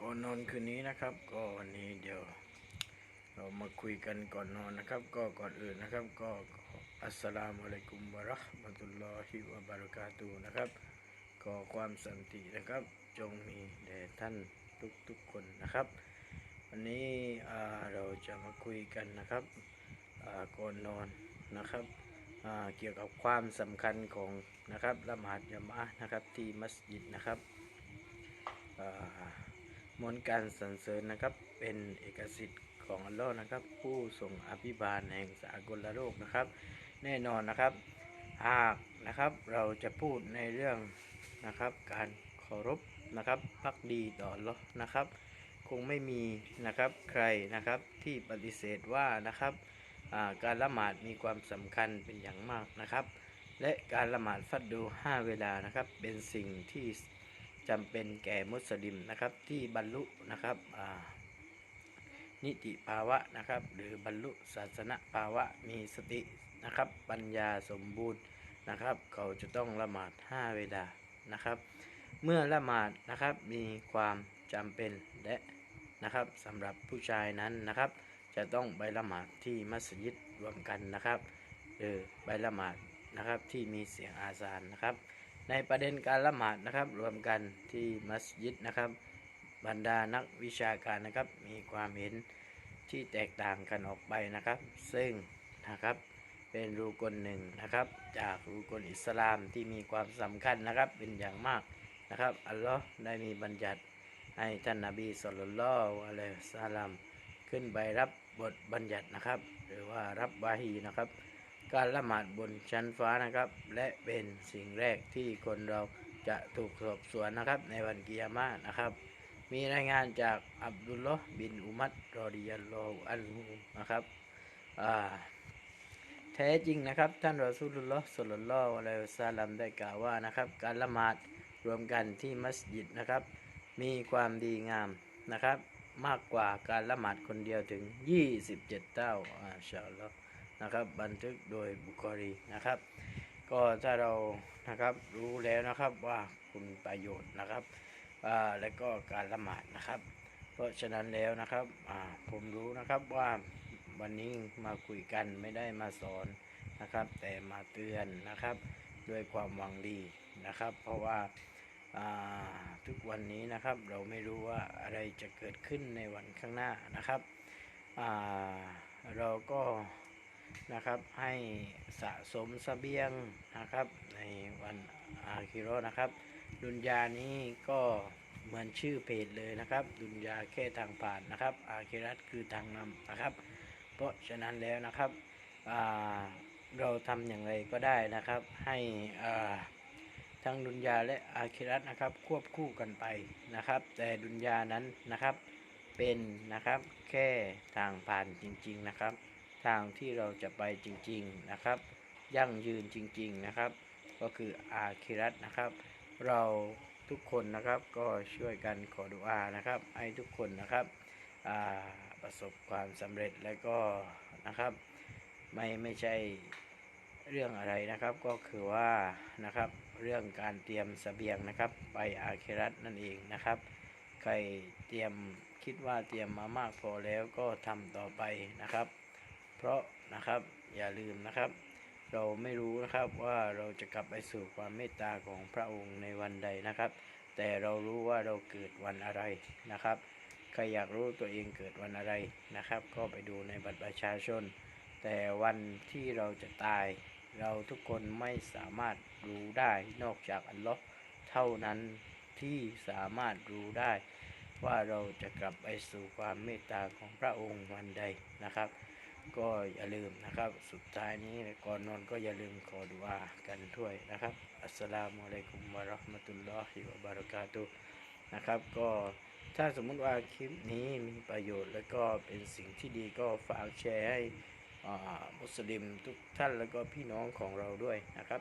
ก่อนนอนคืนนี้นะครับ ก็วันนี้เดี๋ยว เรามาคุยกันก่อนนอนนะครับ ก็ก่อนอื่นนะครับ ก็อัสสลามุอะลัยกุมวะราะห์มะตุลลอฮิวะบะเราะกาตุฮ์นะครับขอความสันตินะครับ จงมีแด่ท่านทุกๆคนนะครับ วันนี้เราจะมาคุยกันนะครับก่อนนอนนะครับเกี่ยวกับความสำคัญของนะครับละหมาดยามะนะครับที่มัสยิดนะครับ มนการสรรเสริญนะครับเป็นเอกสิทธิ์ของอัลลอฮ์นะครับ ผู้ทรงอภิบาลแห่งสากลโลกนะครับ แน่นอนนะครับหากนะครับเราจะพูดในเรื่องนะครับการเคารพนะครับพักดีต่ออัลลอฮ์นะครับ คงไม่มีนะครับใครนะครับที่ปฏิเสธว่านะครับการละหมาดมีความสำคัญเป็นอย่างมากนะครับ และการละหมาดฟัดดู 5 เวลานะครับ เป็นสิ่งที่ จำเป็นแก่มุสลิมนะครับที่บรรลุนะครับนิติภาวะนะครับ หรือบรรลุศาสนภาวะมีสตินะครับ ปัญญาสมบูรณ์นะครับ เขาจะต้องละหมาด 5 เวลานะครับ เมื่อละหมาดนะครับมีความจำเป็นและนะครับสำหรับผู้ชายนั้นนะครับ จะต้องไปละหมาดที่มัสยิดรวมกันนะครับหรือไปละหมาดนะครับที่มีเสียงอาซานนะครับ ในประเด็นการละหมาดนะครับ รวมกันที่มัสยิดนะครับ บรรดานักวิชาการนะครับ มีความเห็นที่แตกต่างกันออกไปนะครับ ซึ่งนะครับเป็นรูกลหนึ่งนะครับ จากรูกลอิสลามที่มีความสำคัญนะครับ เป็นอย่างมากนะครับอัลลอฮ์ได้มีบัญญัติให้ท่านนาบีสุลต่านละอะลัยฮิสสลามขึ้นไปรับบทบัญญัตินะครับ หรือว่ารับบาฮีนะครับ การละหมาดบนชั้นฟ้านะครับ และเป็นสิ่งแรกที่คนเราจะถูกสอบสวนนะครับ ในวันกิยามะนะครับ มีรายงานจากอับดุลลอฮ์บินอุมัดรอดิยัลลอฮุอันฮุนะครับแท้จริงนะครับ ท่านรอซูลุลลอฮ์สุลลัลลอฮุอะลัยฮิวะซัลลัมได้กล่าวว่านะครับ การละหมาดรวมกันที่มัสยิดนะครับ มีความดีงามนะครับ มากกว่าการละหมาดคนเดียวถึง 27 เท่าอาชาอัลลอฮ์ นะครับ บันทึกโดยบุคอรีนะครับ ก็ถ้าเรานะครับรู้แล้วนะครับว่าคุณประโยชน์นะครับอ่าและก็การละหมาดนะครับ เพราะฉะนั้นแล้วนะครับอ่าผมรู้นะครับว่าวันนี้มาคุยกันไม่ได้มาสอนนะครับ แต่มาเตือนนะครับด้วยความหวังดีนะครับ เพราะว่าอ่าทุกวันนี้นะครับเราไม่รู้ว่าอะไรจะเกิดขึ้นในวันข้างหน้านะครับอ่าเราก็ นะครับ ให้สะสมเสบียงนะครับ ในวันอาคิโรนะครับ ดุนยานี้ก็เหมือนชื่อเพจเลยนะครับ ดุนยาแค่ทางผ่านนะครับ อาคิรัตคือทางนำนะครับ เพราะฉะนั้นแล้วนะครับเราทำอย่างไรก็ได้นะครับ ให้ทั้งดุนยาและอาคิรัตนะครับ ควบคู่กันไปนะครับ แต่ดุนยานั้นนะครับเป็นนะครับแค่ทางผ่านจริง ๆนะครับ ทางที่เราจะไปจริง ๆนะครับ ยั่งยืนจริง ๆนะครับ ก็คืออาคิรัตนะครับ เราทุกคนนะครับก็ช่วยกันขอดุอานะครับ ให้ทุกคนนะครับประสบความสำเร็จและก็นะครับไม่ไม่ใช่เรื่องอะไรนะครับก็คือว่านะครับเรื่องการเตรียมเสบียงนะครับ ไปอาเครัตนั่นเองนะครับ ใครเตรียมคิดว่าเตรียมมามากพอแล้วก็ทำต่อไปนะครับ เพราะนะครับอย่าลืมนะครับ เราไม่รู้นะครับว่าเราจะกลับไปสู่ความเมตตาของพระองค์ในวันใดนะครับ แต่เรารู้ว่าเราเกิดวันอะไรนะครับใครอยากรู้ตัวเองเกิดวันอะไรนะครับ ก็ไปดูในบัตรประชาชน แต่วันที่เราจะตาย เราทุกคนไม่สามารถรู้ได้นอกจากอัลลอฮ์เท่านั้นที่สามารถรู้ได้ ว่าเราจะกลับไปสู่ความเมตตาของพระองค์วันใดนะครับ ก็อย่าลืมนะครับ สุดท้ายนี้ก่อนนอนก็อย่าลืมขอดุอากันด้วยนะครับ อัสสลามุอะลัยกุมวะราะห์มะตุลลอฮิวะบารากาตุนะครับ ก็ถ้าสมมุติว่าคลิปนี้มีประโยชน์แล้วก็เป็นสิ่งที่ดีก็ฝากแชร์ให้มุสลิมทุกท่านแล้วก็พี่น้องของเราด้วยนะครับ